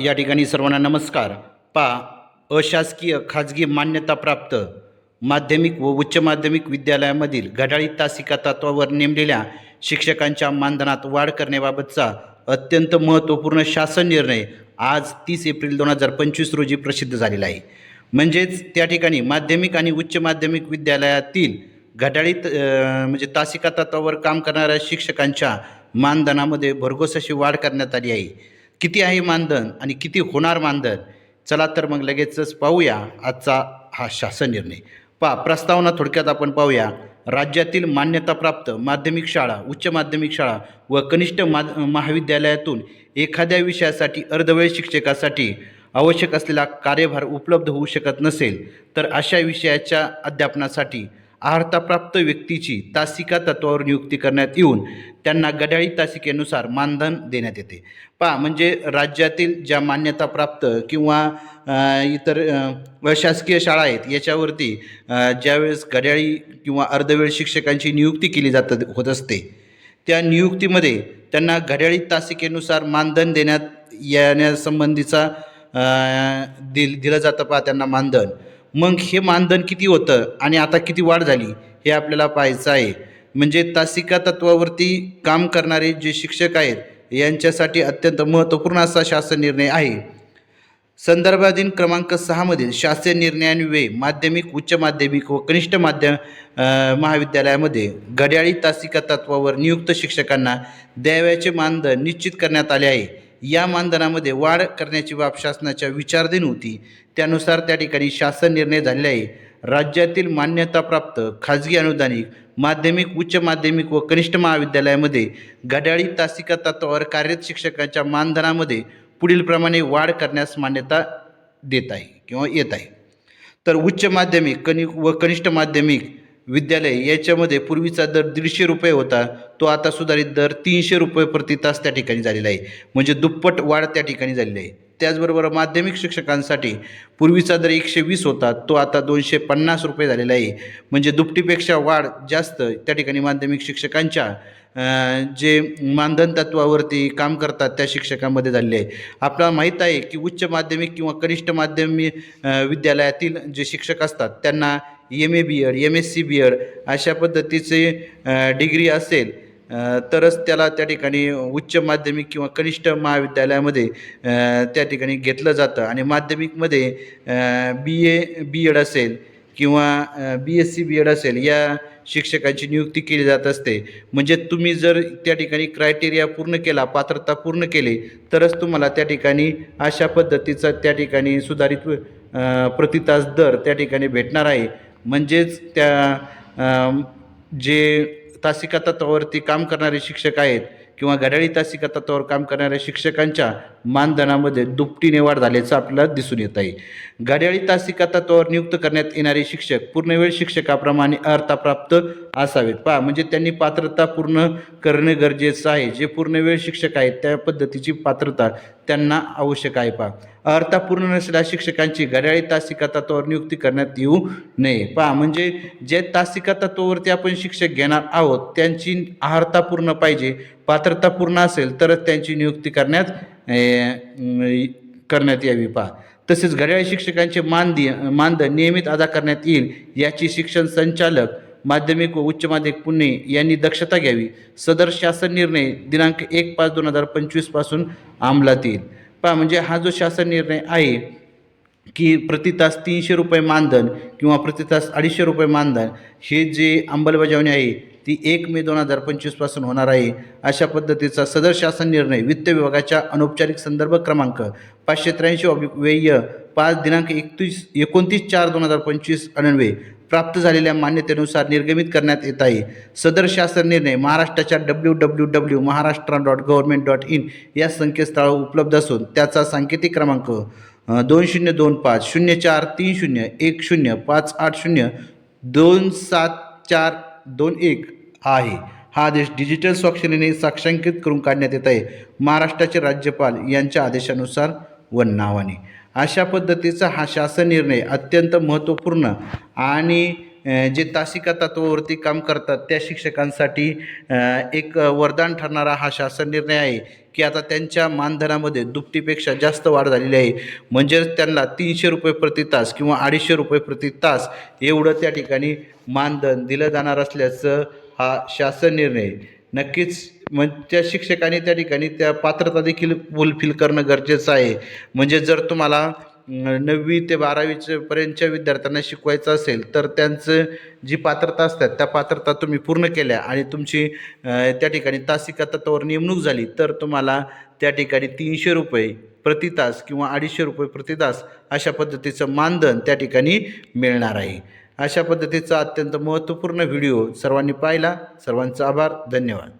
या ठिकाणी सर्वांना नमस्कार. पा अशासकीय खाजगी मान्यताप्राप्त माध्यमिक व उच्च माध्यमिक विद्यालयामधील घड्याळी तासिका तत्वावर नेमलेल्या शिक्षकांच्या मानधनात वाढ करण्याबाबतचा अत्यंत महत्त्वपूर्ण शासन निर्णय आज तीस एप्रिल दोन हजार पंचवीस रोजी प्रसिद्ध झालेला आहे. म्हणजेच त्या ठिकाणी माध्यमिक आणि उच्च माध्यमिक विद्यालयातील घड्याळीत म्हणजे तासिका तत्वावर काम करणाऱ्या शिक्षकांच्या मानधनामध्ये भरघोस अशी वाढ करण्यात आली आहे. किती आहे मानधन आणि किती होणार मानधन? चला तर मग लगेचच पाहूया आजचा हा शासन निर्णय. पा प्रस्तावना थोडक्यात आपण पाहूया. राज्यातील मान्यताप्राप्त माध्यमिक शाळा उच्च माध्यमिक शाळा व कनिष्ठ मा महाविद्यालयातून एखाद्या विषयासाठी अर्धवेळ शिक्षकासाठी आवश्यक असलेला कार्यभार उपलब्ध होऊ शकत नसेल तर अशा विषयाच्या अध्यापनासाठी अर्हताप्राप्त व्यक्तीची तासिका तत्वावर नियुक्ती करण्यात येऊन त्यांना गडाळी तासिकेनुसार मानधन देण्यात येते. पहा म्हणजे राज्यातील ज्या मान्यताप्राप्त किंवा इतर शासकीय शाळा आहेत याच्यावरती ज्यावेळेस घड्याळी किंवा अर्धवेळ शिक्षकांची नियुक्ती केली जात होत असते त्या नियुक्तीमध्ये त्यांना घड्याळी तासिकेनुसार मानधन देण्यात येण्यासंबंधीचा दिल दिलं जातं पहा त्यांना मानधन. मग हे मानधन किती होतं आणि आता किती वाढ झाली हे आपल्याला पाहायचं आहे. म्हणजे तासिका तत्वावरती काम करणारे जे शिक्षक आहेत यांच्यासाठी अत्यंत महत्त्वपूर्ण असा शासन निर्णय आहे. संदर्भाधीन क्रमांक सहामधील शासन निर्णयान्वये माध्यमिक उच्च माध्यमिक व कनिष्ठ माध्यम महाविद्यालयामध्ये घड्याळी तासिका तत्वावर नियुक्त शिक्षकांना द्यावयाचे मानधन निश्चित करण्यात आले आहे. या मानधनामध्ये वाढ करण्याची बाब शासनाच्या विचारधीन होती. त्यानुसार त्या ठिकाणी शासन निर्णय झालेला आहे. राज्यातील मान्यताप्राप्त खाजगी अनुदानिक माध्यमिक उच्च माध्यमिक व कनिष्ठ महाविद्यालयामध्ये घड्याळी तासिका तत्वावर कार्यरत शिक्षकांच्या मानधनामध्ये पुढीलप्रमाणे वाढ करण्यास मान्यता देत आहे किंवा येत आहे. तर उच्च माध्यमिक कनि व कनिष्ठ माध्यमिक विद्यालय याच्यामध्ये पूर्वीचा दर दीडशे रुपये होता. तो आता सुधारित दर तीनशे रुपये प्रति तास त्या ठिकाणी झालेला आहे. म्हणजे दुप्पट वाढ त्या ठिकाणी झालेली आहे. त्याचबरोबर माध्यमिक शिक्षकांसाठी पूर्वीचा दर एकशे वीस होता. तो आता दोनशे पन्नास रुपये झालेला आहे. म्हणजे दुपटीपेक्षा वाढ जास्त त्या ठिकाणी माध्यमिक शिक्षकांच्या जे मानधन तत्वावरती काम करतात त्या शिक्षकांमध्ये झालेले आहे. आपल्याला माहीत आहे की उच्च माध्यमिक किंवा कनिष्ठ माध्यमिक विद्यालयातील जे शिक्षक असतात त्यांना M A B Ed M S C B Ed अशा पद्धतीचे डिग्री असेल तरच त्याला त्या ठिकाणी उच्च माध्यमिक किंवा कनिष्ठ महाविद्यालयामध्ये त्या ठिकाणी घेतलं जातं. आणि माध्यमिकमध्ये बी ए बी एड असेल किंवा B S C B Ed असेल या शिक्षकांची नियुक्ती केली जात असते. म्हणजे तुम्ही जर त्या ठिकाणी क्रायटेरिया पूर्ण केला पात्रता पूर्ण केली तरच तुम्हाला त्या ठिकाणी अशा पद्धतीचा त्या ठिकाणी सुधारित प्रतितास दर त्या ठिकाणी भेटणार आहे. म्हणजेच त्या जे तासिका तत्वावरती काम करणारे शिक्षक आहेत किंवा घड्याळी तासिका तत्वावर काम करणाऱ्या शिक्षकांच्या मानधनामध्ये दुपटीने वाढ झाल्याचं आपल्याला दिसून येत आहे. घड्याळी तासिका तत्वावर नियुक्त करण्यात येणारे शिक्षक पूर्णवेळ शिक्षकाप्रमाणे अर्थाप्राप्त असावेत. पहा म्हणजे त्यांनी पात्रता पूर्ण करणे गरजेचं आहे. जे पूर्णवेळ शिक्षक आहेत त्या पद्धतीची पात्रता त्यांना आवश्यक आहे पहा. अर्थापूर्ण नसलेल्या शिक्षकांची घड्याळी तासिका तत्वावर नियुक्ती करण्यात येऊ नये. पहा म्हणजे जे तासिका तत्वावरती आपण शिक्षक घेणार आहोत त्यांची आहारता पाहिजे पात्रतापूर्ण असेल तरच त्यांची नियुक्ती करण्यात करण्यात यावी पहा. तसेच घड्याळी शिक्षकांचे मानदी मानधन नियमित अदा करण्यात येईल याची शिक्षण संचालक माध्यमिक व उच्च माध्यमिक पुणे यांनी दक्षता घ्यावी. सदर शासन निर्णय दिनांक एक पाच दोन हजार पंचवीसपासून अंमलात येईल. पहा म्हणजे हा जो शासन निर्णय आहे की प्रति तास तीनशे रुपये मानधन किंवा प्रति तास अडीचशे रुपये मानधन हे जे अंमलबजावणी आहे ती एक मे दोन हजार पंचवीसपासून होणार आहे. अशा पद्धतीचा सदर शासन निर्णय वित्त विभागाच्या अनौपचारिक संदर्भ क्रमांक पाचशे त्र्याऐंशी व्यय पाच दिनांक एकतीस एकोणतीस चार दोन हजार पंचवीस अन्वये प्राप्त झालेल्या मान्यतेनुसार निर्गमित करण्यात येत आहे. सदर शासन निर्णय महाराष्ट्राच्या W W W Maharashtra dot government dot in या संकेतस्थळावर उपलब्ध असून त्याचा सांकेतिक क्रमांक दोन शून्य दोन पाच शून्य चार तीन शून्य एक शून्य पाच आठ शून्य दोन सात चार दोन एक आहे. हा आदेश डिजिटल स्वाक्षरीने साक्षांकित करून काढण्यात येत आहे. महाराष्ट्राचे राज्यपाल यांच्या आदेशानुसार व नावाने. अशा पद्धतीचा हा शासन निर्णय अत्यंत महत्त्वपूर्ण आणि जे तासिका तत्वावरती काम करतात त्या शिक्षकांसाठी एक वरदान ठरणारा हा शासन निर्णय आहे की आता त्यांच्या मानधनामध्ये दुपटीपेक्षा जास्त वाढ झालेली आहे. म्हणजेच त्यांना तीनशे रुपये प्रति तास किंवा अडीचशे रुपये प्रति तास एवढं त्या ठिकाणी मानधन दिलं जाणार असल्याचं हा शासन निर्णय नक्कीच मग त्या शिक्षकांनी त्या ठिकाणी त्या पात्रता देखील फुलफिल करणं गरजेचं आहे. म्हणजे जर तुम्हाला नववी ते बारावीचे पर्यंतच्या विद्यार्थ्यांना शिकवायचं असेल तर त्यांचं जी पात्रता असतात त्या पात्रता तुम्ही पूर्ण केल्या आणि तुमची त्या ठिकाणी तासिका तत्वावर नेमणूक झाली तर तुम्हाला त्या ठिकाणी तीनशे रुपये प्रति तास किंवा अडीचशे रुपये प्रति तास अशा पद्धतीचं मानधन त्या ठिकाणी मिळणार आहे. अशा पद्धतीचा अत्यंत महत्त्वपूर्ण व्हिडिओ सर्वांनी पाहिला. सर्वांचा आभार. धन्यवाद.